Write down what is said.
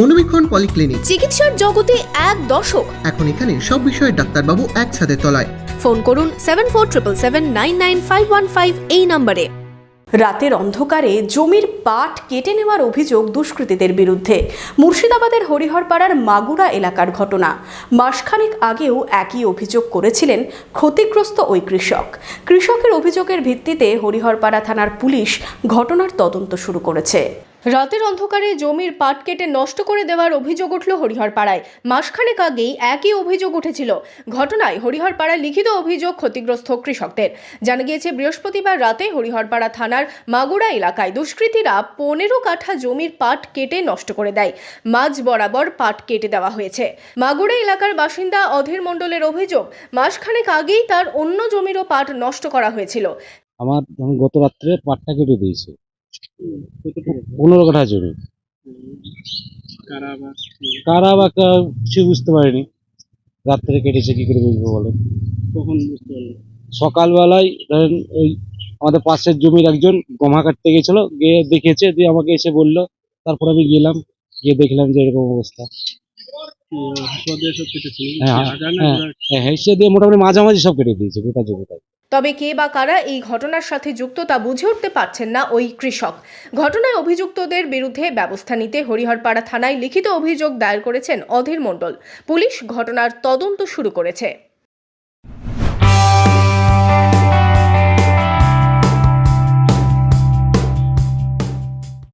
মনোবীক্ষণ polyclinic. চিকিৎসার জগতে এক দশক এখন এখানে সব বিষয়ে ডাক্তারবাবু একসাথে তলায়। ফোন করুন seven four triple seven nine nine five one five এই নম্বরে। রাতের অন্ধকারে জমির পাট কেটে নেওয়ার অভিযোগ দুষ্কৃতীদের বিরুদ্ধে। মুর্শিদাবাদের হরিহরপাড়ার মাগুরা এলাকার ঘটনা। মাসখানেক আগেও একই অভিযোগ করেছিলেন ক্ষতিগ্রস্ত ওই কৃষক। কৃষকের অভিযোগের ভিত্তিতে হরিহরপাড়া থানার পুলিশ ঘটনার তদন্ত শুরু করেছে। রাতের অন্ধকারে জমির পাট কেটে নষ্ট করে দেওয়ার অভিযোগ উঠল হরিহরপাড়ায়। মাসখানেক আগেই একই অভিযোগ উঠেছিল। ঘটনায় হরিহরপাড়ায় লিখিত অভিযোগ ক্ষতিগ্রস্ত কৃষকদের। জানা গিয়েছে, বৃহস্পতিবার রাতে হরিহরপাড়া থানার মাগুরা এলাকায় দুষ্কৃতীরা পনেরো কাঠা জমির পাট কেটে নষ্ট করে দেয়। মাঝ বরাবর পাট কেটে দেওয়া হয়েছে। মাগুরা এলাকার বাসিন্দা অধীর মণ্ডলের অভিযোগ, মাসখানেক আগেই তার অন্য জমিরও পাট নষ্ট করা হয়েছিল। আমার গত রাত্রে পাটটা কেটে দিয়েছে পনেরো কাঠা জমি। কারা বা কিছু বুঝতে পারিনি। রাত্রে কেটেছে কি করে বুঝব বলে? কখন বুঝতে পারলেন সকালবেলায় ধরেন ওই আমাদের পাশের জমির একজন গমা কাটতে গেছিল গিয়ে দেখেছে দিয়ে আমাকে এসে বলল তারপর আমি গেলাম গিয়ে দেখলাম যে এরকম অবস্থা। হ্যাঁ, হ্যাঁ। হ্যাঁ হেসে দিয়ে মোটামুটি মাঝামাঝি সব কেটে দিয়েছে গোটা জমিটা তবে কে বা কারা এই ঘটনার সাথে যুক্ত তা বুঝে উঠতে পারছেন না ওই কৃষক। ঘটনায় অভিযুক্তদের বিরুদ্ধে ব্যবস্থা নিতে হরিহরপাড়া থানায় লিখিত অভিযোগ দায়ের করেছেন অধীর মণ্ডল। পুলিশ ঘটনার তদন্ত শুরু করেছে।